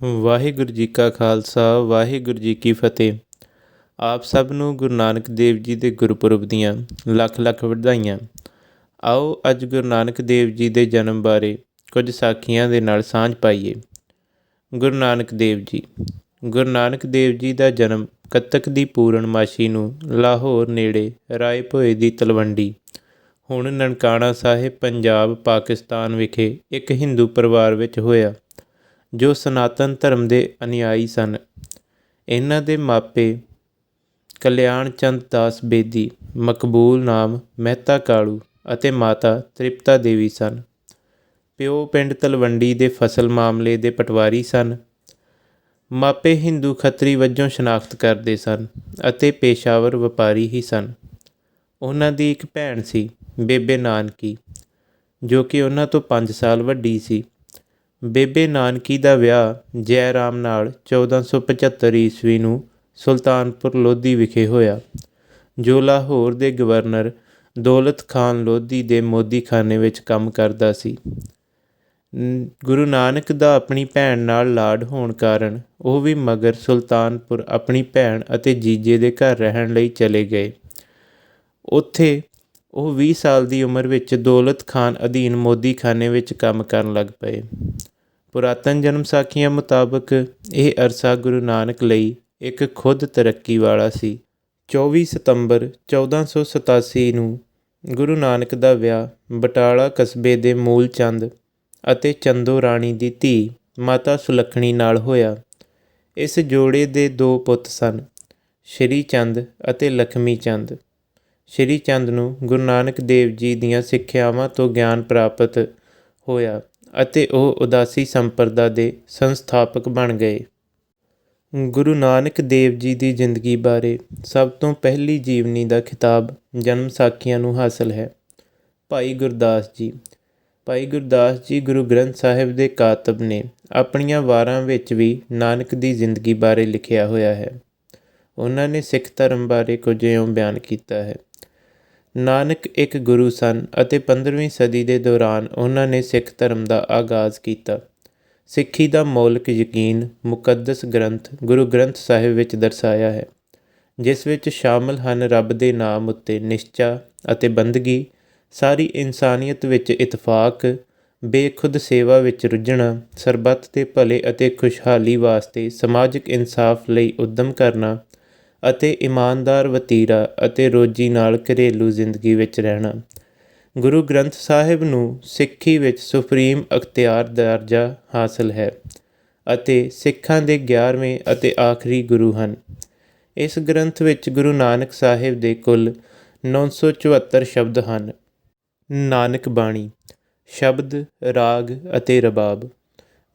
ਵਾਹਿਗੁਰੂ ਜੀ ਕਾ ਖਾਲਸਾ, ਵਾਹਿਗੁਰੂ ਜੀ ਕੀ ਫਤਿਹ। ਆਪ ਸਭ ਨੂੰ ਗੁਰੂ ਨਾਨਕ ਦੇਵ ਜੀ ਦੇ ਗੁਰਪੁਰਬ ਦੀਆਂ ਲੱਖ ਲੱਖ ਵਧਾਈਆਂ। ਆਓ ਅੱਜ ਗੁਰੂ ਨਾਨਕ ਦੇਵ ਜੀ ਦੇ ਜਨਮ ਬਾਰੇ ਕੁਝ ਸਾਖੀਆਂ ਦੇ ਨਾਲ ਸਾਂਝ ਪਾਈਏ। ਗੁਰੂ ਨਾਨਕ ਦੇਵ ਜੀ, ਗੁਰੂ ਨਾਨਕ ਦੇਵ ਜੀ ਦਾ ਜਨਮ ਕੱਤਕ ਦੀ ਪੂਰਨਮਾਸ਼ੀ ਨੂੰ ਲਾਹੌਰ ਨੇੜੇ ਰਾਏ ਭੋਏ ਦੀ ਤਲਵੰਡੀ, ਹੁਣ ਨਨਕਾਣਾ ਸਾਹਿਬ, ਪੰਜਾਬ, ਪਾਕਿਸਤਾਨ ਵਿਖੇ ਇੱਕ ਹਿੰਦੂ ਪਰਿਵਾਰ ਵਿੱਚ ਹੋਇਆ। ਜੋ ਸਨਾਤਨ ਧਰਮ ਦੇ ਅਨੁਯਾਈ ਸਨ। ਇਹਨਾਂ ਦੇ ਮਾਪੇ ਕਲਿਆਣ ਚੰਦ ਦਾਸ ਬੇਦੀ, ਮਕਬੂਲ ਨਾਮ ਮਹਿਤਾ ਕਾਲੂ ਅਤੇ ਮਾਤਾ ਤ੍ਰਿਪਤਾ ਦੇਵੀ ਸਨ। ਪਿਓ ਪਿੰਡ ਤਲਵੰਡੀ ਦੇ ਫਸਲ ਮਾਮਲੇ ਦੇ ਪਟਵਾਰੀ ਸਨ। ਮਾਪੇ ਹਿੰਦੂ ਖੱਤਰੀ ਵਜੋਂ ਸ਼ਨਾਖਤ ਕਰਦੇ ਸਨ ਅਤੇ ਪੇਸ਼ਾਵਰ ਵਪਾਰੀ ਹੀ ਸਨ। ਉਹਨਾਂ ਦੀ ਇੱਕ ਭੈਣ ਸੀ, ਬੇਬੇ ਨਾਨਕੀ, ਜੋ ਕਿ ਉਹਨਾਂ ਤੋਂ 5 ਸਾਲ ਵੱਡੀ ਸੀ। ਬੇਬੇ ਨਾਨਕੀ ਦਾ ਵਿਆਹ ਜੈ ਰਾਮ ਨਾਲ 1475 ਈਸਵੀ ਨੂੰ ਸੁਲਤਾਨਪੁਰ ਲੋਧੀ ਵਿਖੇ ਹੋਇਆ। ਜੋ ਲਾਹੌਰ ਦੇ ਗਵਰਨਰ ਦੌਲਤ ਖਾਨ ਲੋਧੀ ਦੇ ਮੋਦੀਖਾਨੇ ਵਿੱਚ ਕੰਮ ਕਰਦਾ ਸੀ। ਗੁਰੂ ਨਾਨਕ ਦਾ ਆਪਣੀ ਭੈਣ ਨਾਲ ਲਾਡ ਹੋਣ ਕਾਰਨ ਉਹ ਵੀ ਮਗਰ ਸੁਲਤਾਨਪੁਰ ਆਪਣੀ ਭੈਣ ਅਤੇ ਜੀਜੇ ਦੇ ਘਰ ਰਹਿਣ ਲਈ ਚਲੇ ਗਏ। ਉੱਥੇ ਉਹ 20 ਸਾਲ ਦੀ ਉਮਰ ਵਿੱਚ ਦੌਲਤ ਖਾਨ ਅਧੀਨ ਮੋਦੀਖਾਨੇ ਵਿੱਚ ਕੰਮ ਕਰਨ ਲੱਗ ਪਏ। ਪੁਰਾਤਨ ਜਨਮ ਸਾਖੀਆਂ ਮੁਤਾਬਕ ਇਹ ਅਰਸਾ ਗੁਰੂ ਨਾਨਕ ਲਈ ਇੱਕ ਖੁਦ ਤਰੱਕੀ ਵਾਲਾ ਸੀ। 24 ਸਤੰਬਰ 1487 ਨੂੰ ਗੁਰੂ ਨਾਨਕ ਦਾ ਵਿਆਹ ਬਟਾਲਾ ਕਸਬੇ ਦੇ ਮੂਲ ਚੰਦ ਅਤੇ ਚੰਦੋ ਰਾਣੀ ਦੀ ਧੀ ਮਾਤਾ ਸੁਲੱਖਣੀ ਨਾਲ ਹੋਇਆ। ਇਸ ਜੋੜੇ ਦੇ ਦੋ ਪੁੱਤ ਸਨ, ਸ਼੍ਰੀ ਚੰਦ ਅਤੇ ਲਖਮੀ ਚੰਦ। ਸ਼੍ਰੀ ਚੰਦ ਨੂੰ ਗੁਰੂ ਨਾਨਕ ਦੇਵ ਜੀ ਦੀਆਂ ਸਿੱਖਿਆਵਾਂ ਤੋਂ ਗਿਆਨ ਪ੍ਰਾਪਤ ਹੋਇਆ ਅਤੇ ਉਹ ਉਦਾਸੀ ਸੰਪਰਦਾ ਦੇ ਸੰਸਥਾਪਕ ਬਣ ਗਏ। ਗੁਰੂ ਨਾਨਕ ਦੇਵ ਜੀ ਦੀ ਜ਼ਿੰਦਗੀ ਬਾਰੇ ਸਭ ਤੋਂ ਪਹਿਲੀ ਜੀਵਨੀ ਦਾ ਖਿਤਾਬ ਜਨਮ ਸਾਖੀਆਂ ਨੂੰ ਹਾਸਲ ਹੈ। ਭਾਈ ਗੁਰਦਾਸ ਜੀ। ਭਾਈ ਗੁਰਦਾਸ ਜੀ ਗੁਰੂ ਗ੍ਰੰਥ ਸਾਹਿਬ ਦੇ ਕਾਤਬ ਨੇ ਆਪਣੀਆਂ ਵਾਰਾਂ ਵਿੱਚ ਵੀ ਨਾਨਕ ਦੀ ਜ਼ਿੰਦਗੀ ਬਾਰੇ ਲਿਖਿਆ ਹੋਇਆ ਹੈ। ਉਹਨਾਂ ਨੇ ਸਿੱਖ ਧਰਮ ਬਾਰੇ ਕੁਝ ਇਉਂ ਬਿਆਨ ਕੀਤਾ ਹੈ। ਨਾਨਕ ਇੱਕ ਗੁਰੂ ਸਨ ਅਤੇ 15ਵੀਂ ਸਦੀ ਦੇ ਦੌਰਾਨ ਉਹਨਾਂ ਨੇ ਸਿੱਖ ਧਰਮ ਦਾ ਆਗਾਜ਼ ਕੀਤਾ। ਸਿੱਖੀ ਦਾ ਮੌਲਿਕ ਯਕੀਨ ਮੁਕੱਦਸ ਗ੍ਰੰਥ ਗੁਰੂ ਗ੍ਰੰਥ ਸਾਹਿਬ ਵਿੱਚ ਦਰਸਾਇਆ ਹੈ, ਜਿਸ ਵਿੱਚ ਸ਼ਾਮਲ ਹਨ ਰੱਬ ਦੇ ਨਾਮ ਉੱਤੇ ਨਿਸ਼ਚਾ ਅਤੇ ਬੰਦਗੀ, ਸਾਰੀ ਇਨਸਾਨੀਅਤ ਵਿੱਚ ਇਤਫਾਕ, ਬੇਖੁਦ ਸੇਵਾ ਵਿੱਚ ਰੁੱਝਣਾ, ਸਰਬੱਤ ਦੇ ਭਲੇ ਅਤੇ ਖੁਸ਼ਹਾਲੀ ਵਾਸਤੇ ਸਮਾਜਿਕ ਇਨਸਾਫ ਲਈ ਉਦਮ ਕਰਨਾ ਅਤੇ ਇਮਾਨਦਾਰ ਵਤੀਰਾ ਅਤੇ ਰੋਜੀ ਨਾਲ ਘਰੇਲੂ ਜ਼ਿੰਦਗੀ ਵਿੱਚ ਰਹਿਣਾ। ਗੁਰੂ ਗ੍ਰੰਥ ਸਾਹਿਬ ਨੂੰ ਸਿੱਖੀ ਵਿੱਚ ਸੁਪਰੀਮ ਅਖਤਿਆਰ ਦਰਜਾ ਹਾਸਲ ਹੈ ਅਤੇ ਸਿੱਖਾਂ ਦੇ 11ਵੇਂ ਅਤੇ ਆਖਰੀ ਗੁਰੂ ਹਨ। ਇਸ ਗ੍ਰੰਥ ਵਿੱਚ ਗੁਰੂ ਨਾਨਕ ਸਾਹਿਬ ਦੇ ਕੁੱਲ 974 ਸ਼ਬਦ ਹਨ। ਨਾਨਕ ਬਾਣੀ, ਸ਼ਬਦ, ਰਾਗ ਅਤੇ ਰਬਾਬ।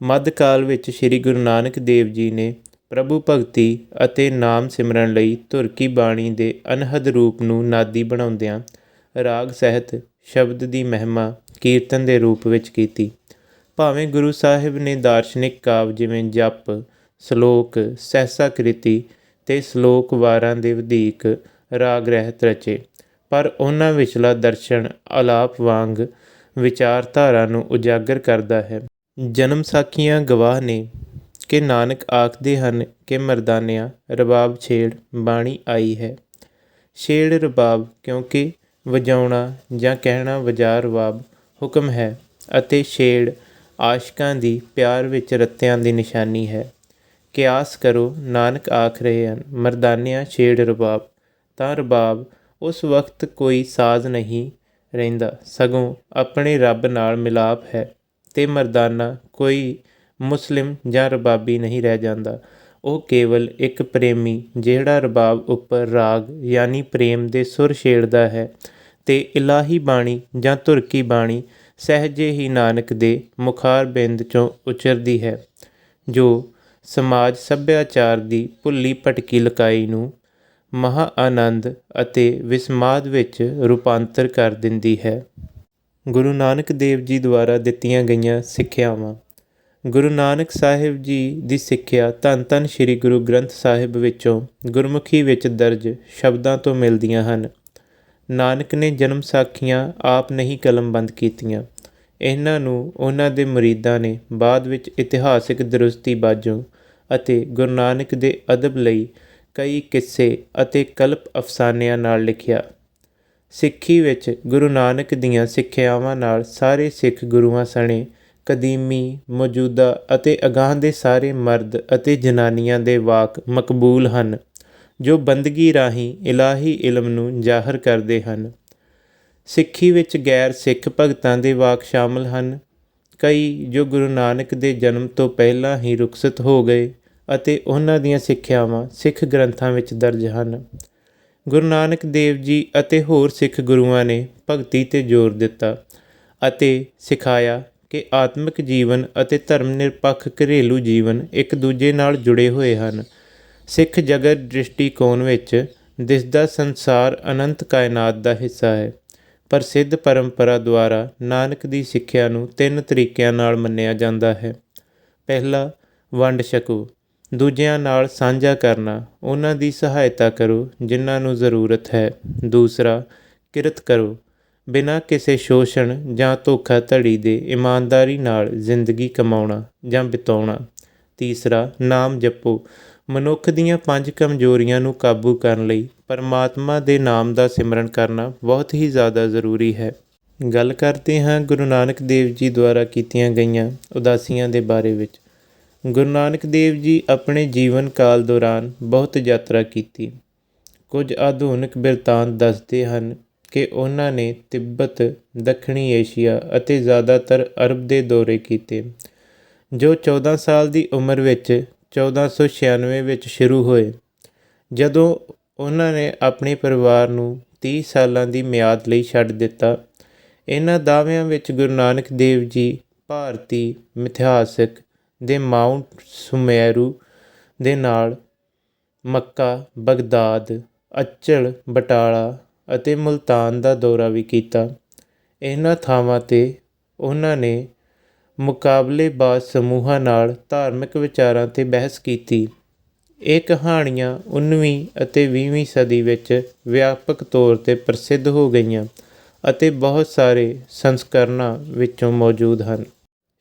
ਮੱਧ ਕਾਲ ਵਿੱਚ ਸ੍ਰੀ ਗੁਰੂ ਨਾਨਕ ਦੇਵ ਜੀ ਨੇ ਪ੍ਰਭੂ ਭਗਤੀ ਅਤੇ ਨਾਮ ਸਿਮਰਨ ਲਈ ਧੁਰ ਕੀ ਬਾਣੀ ਦੇ ਅਨਹਦ ਰੂਪ ਨੂੰ ਨਾਦੀ ਬਣਾਉਂਦਿਆਂ ਰਾਗ ਸਹਿਤ ਸ਼ਬਦ ਦੀ ਮਹਿਮਾ ਕੀਰਤਨ ਦੇ ਰੂਪ ਵਿੱਚ ਕੀਤੀ। ਭਾਵੇਂ ਗੁਰੂ ਸਾਹਿਬ ਨੇ ਦਾਰਸ਼ਨਿਕ ਕਾਵ ਜਿਵੇਂ ਜਪ, ਸ਼ਲੋਕ ਸਹਿਸਾ ਕ੍ਰਿਤੀ ਤੇ ਸ਼ਲੋਕ ਵਾਰਾਂ ਦੇ ਵਧੇਕ ਰਾਗ ਰਹਿਤ ਰਚੇ, ਪਰ ਉਹਨਾਂ ਵਿਚਲਾ ਦਰਸ਼ਨ ਆਲਾਪ ਵਾਂਗ ਵਿਚਾਰਧਾਰਾ ਨੂੰ ਉਜਾਗਰ ਕਰਦਾ ਹੈ। ਜਨਮ ਸਾਖੀਆਂ ਗਵਾਹ ਨੇ ਕਿ ਨਾਨਕ ਆਖਦੇ ਹਨ ਕਿ ਮਰਦਾਨਿਆਂ, ਰਬਾਬ ਛੇੜ ਬਾਣੀ ਆਈ ਹੈ। ਛੇੜ, ਰਬਾਬ ਕਿਉਂਕਿ ਵਜਾਉਣਾ ਜਾਂ ਕਹਿਣਾ ਵਜਾ ਰਬਾਬ ਹੁਕਮ ਹੈ ਅਤੇ ਛੇੜ ਆਸ਼ਕਾਂ ਦੀ ਪਿਆਰ ਵਿੱਚ ਰੱਤਿਆਂ ਦੀ ਨਿਸ਼ਾਨੀ ਹੈ। ਕਿਆਸ ਕਰੋ, ਨਾਨਕ ਆਖ ਰਹੇ ਹਨ, ਮਰਦਾਨਿਆਂ, ਛੇੜ, ਰਬਾਬ, ਤਾਂ ਰਬਾਬ ਉਸ ਵਕਤ ਕੋਈ ਸਾਜ਼ ਨਹੀਂ ਰਹਿੰਦਾ। ਸਗੋਂ ਆਪਣੇ ਰੱਬ ਨਾਲ ਮਿਲਾਪ ਹੈ ਤੇ ਮਰਦਾਨਾ ਕੋਈ ਮੁਸਲਿਮ ਜਾਂ ਰਬਾਬੀ ਨਹੀਂ ਰਹਿ ਜਾਂਦਾ। ਉਹ ਕੇਵਲ ਇੱਕ ਪ੍ਰੇਮੀ, ਜਿਹੜਾ ਰਬਾਬ ਉੱਪਰ ਰਾਗ ਯਾਨੀ ਪ੍ਰੇਮ ਦੇ ਸੁਰ ਛੇੜਦਾ ਹੈ ਤੇ ਇਲਾਹੀ ਬਾਣੀ ਜਾਂ ਤੁਰਕੀ ਬਾਣੀ ਸਹਿਜੇ ਹੀ ਨਾਨਕ ਦੇ ਮੁਖਾਰ ਬਿੰਦ ਚੋਂ ਉਚਰਦੀ ਹੈ, ਜੋ ਸਮਾਜ ਸੱਭਿਆਚਾਰ ਦੀ ਭੁੱਲੀ ਭਟਕੀ ਲਕਾਈ ਨੂੰ ਮਹਾ ਆਨੰਦ ਅਤੇ ਵਿਸਮਾਦ ਵਿੱਚ ਰੂਪਾਂਤਰ ਕਰ ਦਿੰਦੀ ਹੈ। ਗੁਰੂ ਨਾਨਕ ਦੇਵ ਜੀ ਦੁਆਰਾ ਦਿੱਤੀਆਂ ਗਈਆਂ ਸਿੱਖਿਆਵਾਂ ਗੁਰੂ ਨਾਨਕ ਸਾਹਿਬ ਜੀ ਦੀ ਸਿੱਖਿਆ ਧੰਨ ਧੰਨ ਸ੍ਰੀ ਗੁਰੂ ਗ੍ਰੰਥ ਸਾਹਿਬ ਵਿੱਚੋਂ ਗੁਰਮੁਖੀ ਵਿੱਚ ਦਰਜ ਸ਼ਬਦਾਂ ਤੋਂ ਮਿਲਦੀਆਂ ਹਨ। ਨਾਨਕ ਨੇ ਜਨਮ ਸਾਖੀਆਂ ਆਪ ਨਹੀਂ ਕਲਮਬੰਦ ਕੀਤੀਆਂ। ਇਹਨਾਂ ਨੂੰ ਉਹਨਾਂ ਦੇ ਮੁਰੀਦਾਂ ਨੇ ਬਾਅਦ ਵਿੱਚ ਇਤਿਹਾਸਿਕ ਦਰੁਸਤੀ ਬਾਝੋਂ ਅਤੇ ਗੁਰੂ ਨਾਨਕ ਦੇ ਅਦਬ ਲਈ ਕਈ ਕਿੱਸੇ ਅਤੇ ਕਲਪ ਅਫਸਾਨਿਆਂ ਨਾਲ ਲਿਖਿਆ। ਸਿੱਖੀ ਵਿੱਚ ਗੁਰੂ ਨਾਨਕ ਦੀਆਂ ਸਿੱਖਿਆਵਾਂ ਨਾਲ ਸਾਰੇ ਸਿੱਖ ਗੁਰੂਆਂ ਸਣੇ ਕਦੀਮੀ, ਮੌਜੂਦਾ ਅਤੇ ਅਗਾਂਹ ਦੇ ਸਾਰੇ ਮਰਦ ਅਤੇ ਜਨਾਨੀਆਂ ਦੇ ਵਾਕ ਮਕਬੂਲ ਹਨ, ਜੋ ਬੰਦਗੀ ਰਾਹੀਂ ਇਲਾਹੀ ਇਲਮ ਨੂੰ ਜ਼ਾਹਰ ਕਰਦੇ ਹਨ। ਸਿੱਖੀ ਵਿੱਚ ਗੈਰ ਸਿੱਖ ਭਗਤਾਂ ਦੇ ਵਾਕ ਸ਼ਾਮਲ ਹਨ। ਕਈ ਜੋ ਗੁਰੂ ਨਾਨਕ ਦੇ ਜਨਮ ਤੋਂ ਪਹਿਲਾਂ ਹੀ ਰੁਖਸਤ ਹੋ ਗਏ ਅਤੇ ਉਹਨਾਂ ਦੀਆਂ ਸਿੱਖਿਆਵਾਂ ਸਿੱਖ ਗ੍ਰੰਥਾਂ ਵਿੱਚ ਦਰਜ ਹਨ। ਗੁਰੂ ਨਾਨਕ ਦੇਵ ਜੀ ਅਤੇ ਹੋਰ ਸਿੱਖ ਗੁਰੂਆਂ ਨੇ ਭਗਤੀ ਤੇ ਜ਼ੋਰ ਦਿੱਤਾ ਅਤੇ ਸਿਖਾਇਆ ਕਿ ਆਤਮਿਕ ਜੀਵਨ ਅਤੇ ਧਰਮ ਨਿਰਪੱਖ ਘਰੇਲੂ ਜੀਵਨ ਇੱਕ ਦੂਜੇ ਨਾਲ ਜੁੜੇ ਹੋਏ ਹਨ। ਸਿੱਖ ਜਗਤ ਦ੍ਰਿਸ਼ਟੀਕੋਣ ਵਿੱਚ ਦਿਸਦਾ ਸੰਸਾਰ ਅਨੰਤ ਕਾਇਨਾਤ ਦਾ ਹਿੱਸਾ ਹੈ। ਪ੍ਰਸਿੱਧ ਪਰੰਪਰਾ ਦੁਆਰਾ ਨਾਨਕ ਦੀ ਸਿੱਖਿਆ ਨੂੰ ਤਿੰਨ ਤਰੀਕਿਆਂ ਨਾਲ ਮੰਨਿਆ ਜਾਂਦਾ ਹੈ। ਪਹਿਲਾ, ਵੰਡ ਛਕੋ। ਦੂਜਿਆਂ ਨਾਲ ਸਾਂਝਾ ਕਰਨਾ, ਉਹਨਾਂ ਦੀ ਸਹਾਇਤਾ ਕਰੋ, ਜਿਨ੍ਹਾਂ ਨੂੰ ਜ਼ਰੂਰਤ ਹੈ। ਦੂਸਰਾ, ਕਿਰਤ ਕਰੋ। ਬਿਨਾਂ ਕਿਸੇ ਸ਼ੋਸ਼ਣ ਜਾਂ ਧੋਖਾਧੜੀ ਦੇ ਇਮਾਨਦਾਰੀ ਨਾਲ ਜ਼ਿੰਦਗੀ ਕਮਾਉਣਾ ਜਾਂ ਬਿਤਾਉਣਾ। ਤੀਸਰਾ, ਨਾਮ ਜਪੋ। ਮਨੁੱਖ ਦੀਆਂ ਪੰਜ ਕਮਜ਼ੋਰੀਆਂ ਨੂੰ ਕਾਬੂ ਕਰਨ ਲਈ ਪਰਮਾਤਮਾ ਦੇ ਨਾਮ ਦਾ ਸਿਮਰਨ ਕਰਨਾ ਬਹੁਤ ਹੀ ਜ਼ਿਆਦਾ ਜ਼ਰੂਰੀ ਹੈ। ਗੱਲ ਕਰਦੇ ਹਾਂ ਗੁਰੂ ਨਾਨਕ ਦੇਵ ਜੀ ਦੁਆਰਾ ਕੀਤੀਆਂ ਗਈਆਂ ਉਦਾਸੀਆਂ ਦੇ ਬਾਰੇ ਵਿੱਚ। ਗੁਰੂ ਨਾਨਕ ਦੇਵ ਜੀ ਆਪਣੇ ਜੀਵਨ ਕਾਲ ਦੌਰਾਨ ਬਹੁਤ ਯਾਤਰਾ ਕੀਤੀ। ਕੁਝ ਆਧੁਨਿਕ ਬਿਰਤਾਂਤ ਦੱਸਦੇ ਹਨ ਕਿ ਉਹਨਾਂ ਨੇ ਤਿੱਬਤ, ਦੱਖਣੀ ਏਸ਼ੀਆ ਅਤੇ ਜ਼ਿਆਦਾਤਰ ਅਰਬ ਦੇ ਦੌਰੇ ਕੀਤੇ, ਜੋ 14 ਸਾਲ ਦੀ ਉਮਰ ਵਿੱਚ 1496 ਵਿੱਚ ਸ਼ੁਰੂ ਹੋਏ। ਜਦੋਂ ਉਹਨਾਂ ਨੇ ਆਪਣੇ ਪਰਿਵਾਰ ਨੂੰ 30 ਸਾਲਾਂ ਦੀ ਮਿਆਦ ਲਈ ਛੱਡ ਦਿੱਤਾ, ਇਹਨਾਂ ਦਾਅਵਿਆਂ ਵਿੱਚ ਗੁਰੂ ਨਾਨਕ ਦੇਵ ਜੀ ਭਾਰਤੀ ਮਿਥਿਹਾਸਕ ਦੇ ਮਾਊਂਟ ਸੁਮੇਰੂ ਦੇ ਨਾਲ ਮੱਕਾ, ਬਗਦਾਦ, ਅਚਲ, ਬਟਾਲਾ ਅਤੇ ਮੁਲਤਾਨ ਦਾ ਦੌਰਾ ਵੀ ਕੀਤਾ। ਇਹਨਾਂ ਥਾਵਾਂ 'ਤੇ ਉਹਨਾਂ ਨੇ ਮੁਕਾਬਲੇਬਾਜ਼ ਸਮੂਹਾਂ ਨਾਲ ਧਾਰਮਿਕ ਵਿਚਾਰਾਂ 'ਤੇ ਬਹਿਸ ਕੀਤੀ। ਇਹ ਕਹਾਣੀਆਂ 19ਵੀਂ ਅਤੇ 20ਵੀਂ ਸਦੀ ਵਿੱਚ ਵਿਆਪਕ ਤੌਰ 'ਤੇ ਪ੍ਰਸਿੱਧ ਹੋ ਗਈਆਂ ਅਤੇ ਬਹੁਤ ਸਾਰੇ ਸੰਸਕਰਨਾਂ ਵਿੱਚੋਂ ਮੌਜੂਦ ਹਨ।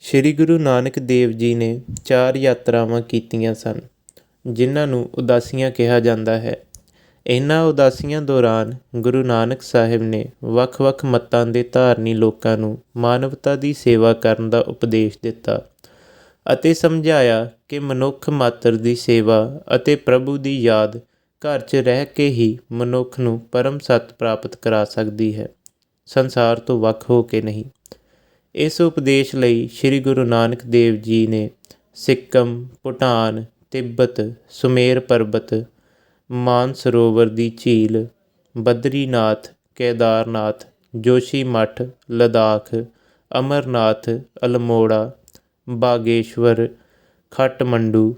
ਸ੍ਰੀ ਗੁਰੂ ਨਾਨਕ ਦੇਵ ਜੀ ਨੇ ਚਾਰ ਯਾਤਰਾਵਾਂ ਕੀਤੀਆਂ ਸਨ, ਜਿਨ੍ਹਾਂ ਨੂੰ ਉਦਾਸੀਆਂ ਕਿਹਾ ਜਾਂਦਾ ਹੈ। ਇਹਨਾਂ ਉਦਾਸੀਆਂ ਦੌਰਾਨ ਗੁਰੂ ਨਾਨਕ ਸਾਹਿਬ ਨੇ ਵੱਖ-ਵੱਖ ਮਤਾਂ ਦੇ ਧਾਰਨੀ ਲੋਕਾਂ ਨੂੰ ਮਾਨਵਤਾ ਦੀ ਸੇਵਾ ਕਰਨ ਦਾ ਉਪਦੇਸ਼ ਦਿੱਤਾ ਅਤੇ ਸਮਝਾਇਆ ਕਿ ਮਨੁੱਖ ਮਾਤਰ ਦੀ ਸੇਵਾ ਅਤੇ ਪ੍ਰਭੂ ਦੀ ਯਾਦ ਘਰ 'ਚ ਰਹਿ ਕੇ ਹੀ ਮਨੁੱਖ ਨੂੰ ਪਰਮ ਸਤ ਪ੍ਰਾਪਤ ਕਰਾ ਸਕਦੀ ਹੈ, ਸੰਸਾਰ ਤੋਂ ਵੱਖ ਹੋ ਕੇ ਨਹੀਂ। ਇਸ ਉਪਦੇਸ਼ ਲਈ ਸ੍ਰੀ ਗੁਰੂ ਨਾਨਕ ਦੇਵ ਜੀ ਨੇ ਸਿੱਕਮ, ਭੂਟਾਨ, ਤਿੱਬਤ, ਸੁਮੇਰ ਪਰਬਤ ਮਾਨਸਰੋਵਰ ਦੀ ਝੀਲ, ਬਦਰੀਨਾਥ, ਕੇਦਾਰਨਾਥ, ਜੋਸ਼ੀ ਮੱਠ, ਲਦਾਖ, ਅਮਰਨਾਥ, ਅਲਮੋੜਾ, ਬਾਗੇਸ਼ਵਰ, ਖਟਮੰਡੂ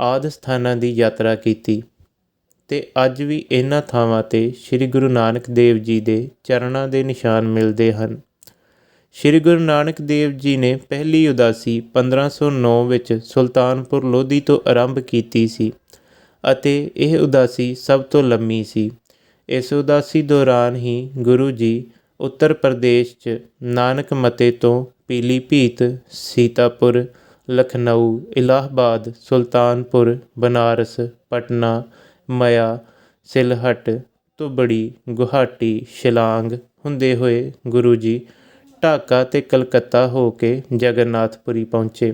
ਆਦਿ ਸਥਾਨਾਂ ਦੀ ਯਾਤਰਾ ਕੀਤੀ ਅਤੇ ਅੱਜ ਵੀ ਇਹਨਾਂ ਥਾਵਾਂ ਤੇ ਸ੍ਰੀ ਗੁਰੂ ਨਾਨਕ ਦੇਵ ਜੀ ਦੇ ਚਰਨਾਂ ਦੇ ਨਿਸ਼ਾਨ ਮਿਲਦੇ ਹਨ। ਸ੍ਰੀ ਗੁਰੂ ਨਾਨਕ ਦੇਵ ਜੀ ਨੇ ਪਹਿਲੀ ਉਦਾਸੀ 1509 ਵਿੱਚ ਸੁਲਤਾਨਪੁਰ ਲੋਧੀ ਤੋਂ ਆਰੰਭ ਕੀਤੀ ਸੀ। ਅਤੇ ਇਹ ਉਦਾਸੀ ਸਭ ਤੋਂ ਲੰਮੀ ਸੀ। ਇਸ ਉਦਾਸੀ ਦੌਰਾਨ ਹੀ ਗੁਰੂ ਜੀ ਉੱਤਰ ਪ੍ਰਦੇਸ਼ 'ਚ ਨਾਨਕ ਮਤੇ ਤੋਂ ਪੀਲੀਭੀਤ, ਸੀਤਾਪੁਰ, ਲਖਨਊ, ਇਲਾਹਾਬਾਦ, ਸੁਲਤਾਨਪੁਰ, ਬਨਾਰਸ, ਪਟਨਾ, ਮਇਆ, ਸਿਲਹਟ, ਧੁਬੜੀ, ਗੁਹਾਟੀ, ਸ਼ਿਲਾਂਗ ਹੁੰਦੇ ਹੋਏ ਗੁਰੂ ਜੀ ਢਾਕਾ ਤੇ ਕਲਕੱਤਾ ਹੋ ਕੇ ਜਗਨਨਾਥਪੁਰੀ ਪਹੁੰਚੇ।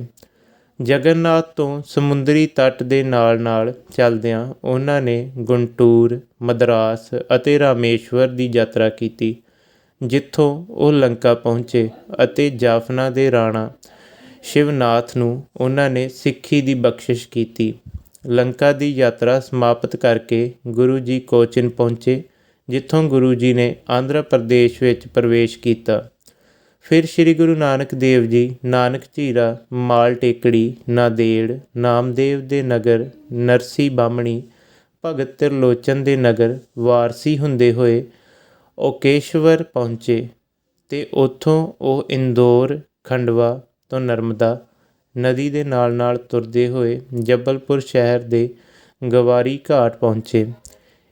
ਜਗਨਨਾਥ ਤੋਂ ਸਮੁੰਦਰੀ ਤੱਟ ਦੇ ਨਾਲ-ਨਾਲ ਚੱਲਦਿਆਂ ਉਹਨਾਂ ਨੇ ਗੁੰਟੂਰ, ਮਦਰਾਸ ਅਤੇ ਰਾਮੇਸ਼ਵਰ ਦੀ ਯਾਤਰਾ ਕੀਤੀ, ਜਿੱਥੋਂ ਉਹ ਲੰਕਾ ਪਹੁੰਚੇ ਅਤੇ ਜਾਫਨਾ ਦੇ ਰਾਣਾ ਸ਼ਿਵਨਾਥ ਨੂੰ ਉਹਨਾਂ ਨੇ ਸਿੱਖੀ ਦੀ ਬਖਸ਼ਿਸ਼ ਕੀਤੀ। ਲੰਕਾ ਦੀ ਯਾਤਰਾ ਸਮਾਪਤ ਕਰਕੇ ਗੁਰੂ ਜੀ ਕੋਚਿਨ ਪਹੁੰਚੇ, ਜਿੱਥੋਂ ਗੁਰੂ ਜੀ ਨੇ ਆਂਧਰਾ ਪ੍ਰਦੇਸ਼ ਵਿੱਚ ਪ੍ਰਵੇਸ਼ ਕੀਤਾ। ਫਿਰ ਸ੍ਰੀ ਗੁਰੂ ਨਾਨਕ ਦੇਵ ਜੀ, ਨਾਨਕ ਝੀਰਾ ਮਾਲ ਟੇਕੜੀ, ਨਾਦੇੜ, ਨਾਮਦੇਵ ਦੇ ਨਗਰ, ਨਰਸੀ ਬਾਮਣੀ ਭਗਤ ਤਿਰਲੋਚਨ ਦੇ ਨਗਰ ਵਾਰਸੀ ਹੁੰਦੇ ਹੋਏ ਓਕੇਸ਼ਵਰ ਪਹੁੰਚੇ ਤੇ ਉੱਥੋਂ ਉਹ ਇੰਦੌਰ, ਖੰਡਵਾ ਤੋਂ ਨਰਮਦਾ ਨਦੀ ਦੇ ਨਾਲ-ਨਾਲ ਤੁਰਦੇ ਹੋਏ ਜਬਲਪੁਰ ਸ਼ਹਿਰ ਦੇ ਗਵਾਰੀ ਘਾਟ ਪਹੁੰਚੇ।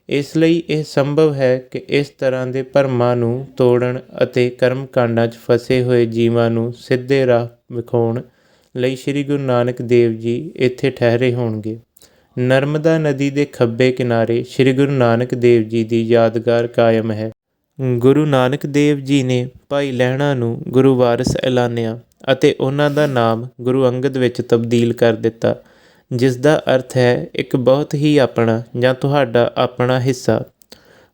ਇਸ ਲਈ ਇਹ ਸੰਭਵ ਹੈ ਕਿ ਇਸ ਤਰ੍ਹਾਂ ਦੇ ਭਰਮਾਂ ਨੂੰ ਤੋੜਨ ਅਤੇ ਕਰਮ ਕਾਂਡਾਂ 'ਚ ਫਸੇ ਹੋਏ ਜੀਵਾਂ ਨੂੰ ਸਿੱਧੇ ਰਾਹ ਵਿਖਾਉਣ ਲਈ ਸ੍ਰੀ ਗੁਰੂ ਨਾਨਕ ਦੇਵ ਜੀ ਇੱਥੇ ਠਹਿਰੇ ਹੋਣਗੇ। ਨਰਮਦਾ ਨਦੀ ਦੇ ਖੱਬੇ ਕਿਨਾਰੇ ਸ੍ਰੀ ਗੁਰੂ ਨਾਨਕ ਦੇਵ ਜੀ ਦੀ ਯਾਦਗਾਰ ਕਾਇਮ ਹੈ। ਗੁਰੂ ਨਾਨਕ ਦੇਵ ਜੀ ਨੇ ਭਾਈ ਲਹਿਣਾ ਨੂੰ ਗੁਰੂ ਵਾਰਿਸ ਐਲਾਨਿਆ ਅਤੇ ਉਹਨਾਂ ਦਾ ਨਾਮ ਗੁਰੂ ਅੰਗਦ ਵਿੱਚ ਤਬਦੀਲ ਕਰ ਦਿੱਤਾ। ਜਿਸ ਦਾ ਅਰਥ ਹੈ, ਇੱਕ ਬਹੁਤ ਹੀ ਆਪਣਾ ਜਾਂ ਤੁਹਾਡਾ ਆਪਣਾ ਹਿੱਸਾ।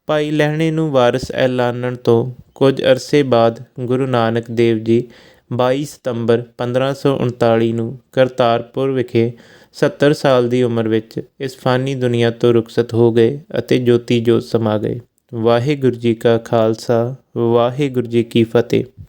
ਭਾਈ ਲਹਿਣੇ ਨੂੰ ਵਾਰਿਸ ਐਲਾਨਣ ਤੋਂ ਕੁਝ ਅਰਸੇ ਬਾਅਦ ਗੁਰੂ ਨਾਨਕ ਦੇਵ ਜੀ 22 ਸਤੰਬਰ 1539 ਨੂੰ ਕਰਤਾਰਪੁਰ ਵਿਖੇ 70 ਸਾਲ ਦੀ ਉਮਰ ਵਿੱਚ ਇਸ ਫਾਨੀ ਦੁਨੀਆ ਤੋਂ ਰੁਖਸਤ ਹੋ ਗਏ ਅਤੇ ਜੋਤੀ ਜੋਤ ਸਮਾ ਗਏ। ਵਾਹਿਗੁਰੂ ਜੀ ਕਾ ਖਾਲਸਾ, ਵਾਹਿਗੁਰੂ ਜੀ ਕੀ ਫਤਿਹ।